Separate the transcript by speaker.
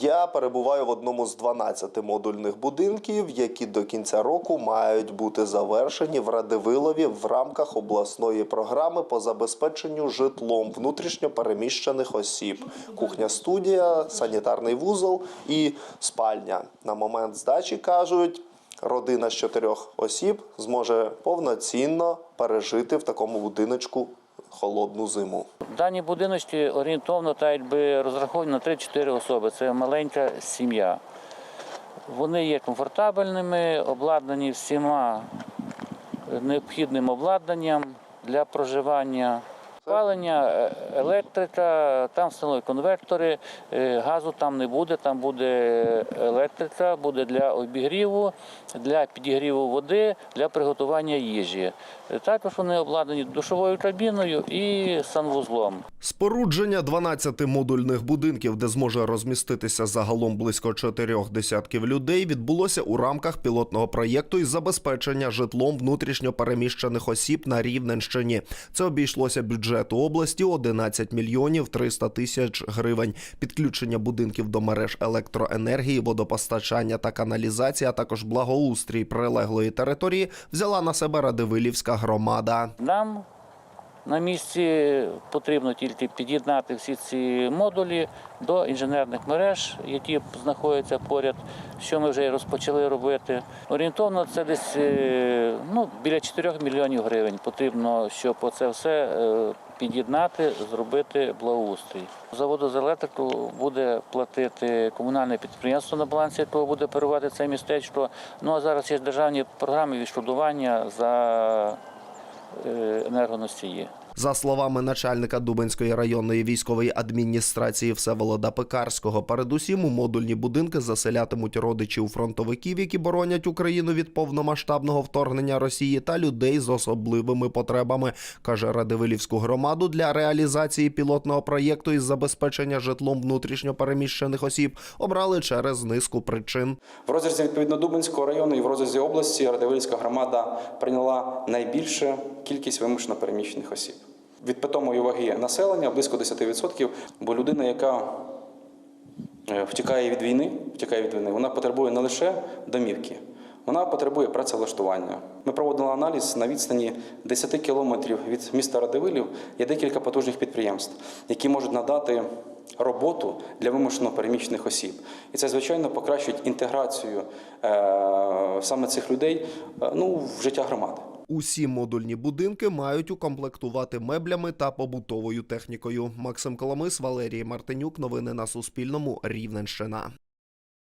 Speaker 1: Я перебуваю в одному з 12 модульних будинків, які до кінця року мають бути завершені в Радивилові в рамках обласної програми по забезпеченню житлом внутрішньо переміщених осіб. Кухня студія, санітарний вузол і спальня. На момент здачі кажуть. Родина з чотирьох осіб зможе повноцінно пережити в такому будиночку холодну зиму.
Speaker 2: Дані будиночки орієнтовно та якби розраховані на 3-4 особи. Це маленька сім'я. Вони є комфортабельними, обладнані всіма необхідним обладнанням для проживання. Палення, е, електрика, там встановлені конвектори, е, газу там не буде, там буде електрика, буде для обігріву, для підігріву води, для приготування їжі. Також вони обладнані душовою кабіною і санвузлом.
Speaker 1: Спорудження 12 модульних будинків, де зможе розміститися загалом близько чотирьох десятків людей, відбулося у рамках пілотного проєкту із забезпечення житлом внутрішньо переміщених осіб на Рівненщині. Це обійшлося бюджету області 11 мільйонів 300 тисяч гривень. Підключення будинків до мереж електроенергії, водопостачання та каналізація, а також благоустрій прилеглої території взяла на себе Радивилівська громада.
Speaker 2: Нам на місці потрібно тільки під'єднати всі ці модулі до інженерних мереж, які знаходяться поряд, що ми вже розпочали робити. Орієнтовно це десь е, ну, біля 4 мільйонів гривень. Потрібно, щоб оце все е, під'єднати, зробити благоустрій. За воду за електрику буде платити комунальне підприємство на балансі, якого буде оперувати це містечко. Ну а зараз є державні програми відшкодування за енергоносії.
Speaker 1: За словами начальника Дубинської районної військової адміністрації Всеволода Пекарського, передусім у модульні будинки заселятимуть родичів фронтовиків, які боронять Україну від повномасштабного вторгнення Росії та людей з особливими потребами, каже Радивилівську громаду для реалізації пілотного проєкту із забезпечення житлом внутрішньо переміщених осіб обрали через низку причин.
Speaker 3: В розрізі відповідно Дубинського району і в розрізі області Радивилівська громада прийняла найбільшу кількість вимушено переміщених осіб. Від питомої ваги населення близько 10%, бо людина, яка е, втікає від війни, втікає від війни, вона потребує не лише домівки, вона потребує працевлаштування. Ми проводили аналіз на відстані 10 кілометрів від міста Радивилів. Є декілька потужних підприємств, які можуть надати роботу для вимушено переміщених осіб. І це, звичайно, покращить інтеграцію е, саме цих людей е, ну, в життя громади.
Speaker 1: Усі модульні будинки мають укомплектувати меблями та побутовою технікою. Максим Коломис, Валерій Мартинюк. Новини на Суспільному. Рівненщина.